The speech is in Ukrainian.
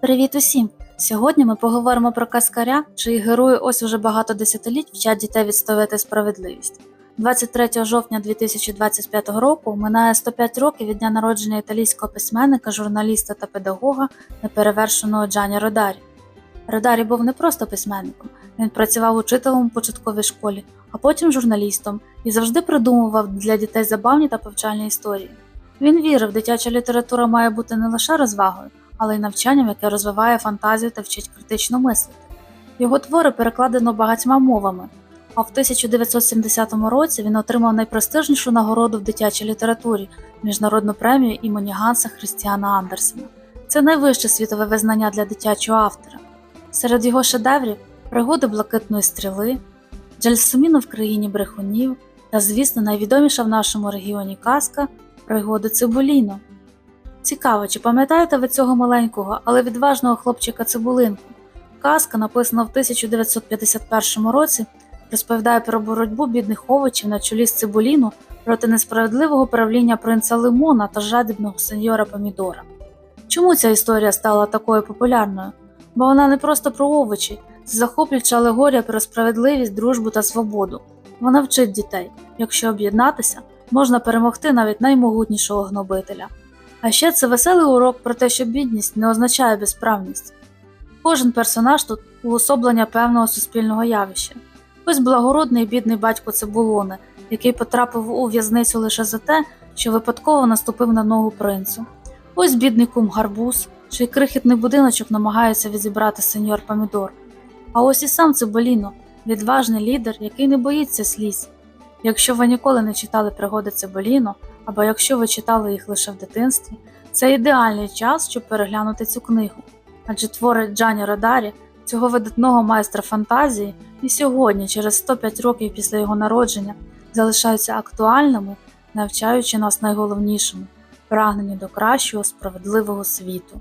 Привіт усім! Сьогодні ми поговоримо про каскаря, чиї герої ось уже багато десятиліть вчать дітей відстояти справедливість. 23 жовтня 2025 року минає 105 років від дня народження італійського письменника, журналіста та педагога неперевершеного Джані Родарі. Родарі був не просто письменником, він працював учителем у початковій школі, а потім журналістом і завжди придумував для дітей забавні та повчальні історії. Він вірив, дитяча література має бути не лише розвагою, але й навчанням, яке розвиває фантазію та вчить критично мислити. Його твори перекладено багатьма мовами, а в 1970 році він отримав найпрестижнішу нагороду в дитячій літературі міжнародну премію імені Ганса Христіана Андерсена. Це найвище світове визнання для дитячого автора. Серед його шедеврів пригоди блакитної стріли, Джельсуміно в країні брехунів та, звісно, найвідоміша в нашому регіоні казка Пригоди Цибуліно. Цікаво, чи пам'ятаєте ви цього маленького, але відважного хлопчика Цибулинку? Казка, написана в 1951 році, розповідає про боротьбу бідних овочів на чолі з Цибуліно проти несправедливого правління принца Лимона та жадібного сеньора Помідора. Чому ця історія стала такою популярною? Бо вона не просто про овочі, це захоплююча алегорія про справедливість, дружбу та свободу. Вона вчить дітей, якщо об'єднатися, можна перемогти навіть наймогутнішого гнобителя. А ще це веселий урок про те, що бідність не означає безправність. Кожен персонаж тут уособлення певного суспільного явища. Ось благородний бідний батько Цибулони, який потрапив у в'язницю лише за те, що випадково наступив на ногу принцу. Ось бідний кум гарбуз, чий крихітний будиночок намагається відзібрати сеньор Помідор. А ось і сам Цибуліно, відважний лідер, який не боїться сліз. Якщо ви ніколи не читали пригоди Цибуліно, або якщо ви читали їх лише в дитинстві, це ідеальний час, щоб переглянути цю книгу. Адже твори Джані Родарі, цього видатного майстра фантазії, і сьогодні, через 105 років після його народження, залишаються актуальними, навчаючи нас найголовнішому прагненню до кращого справедливого світу.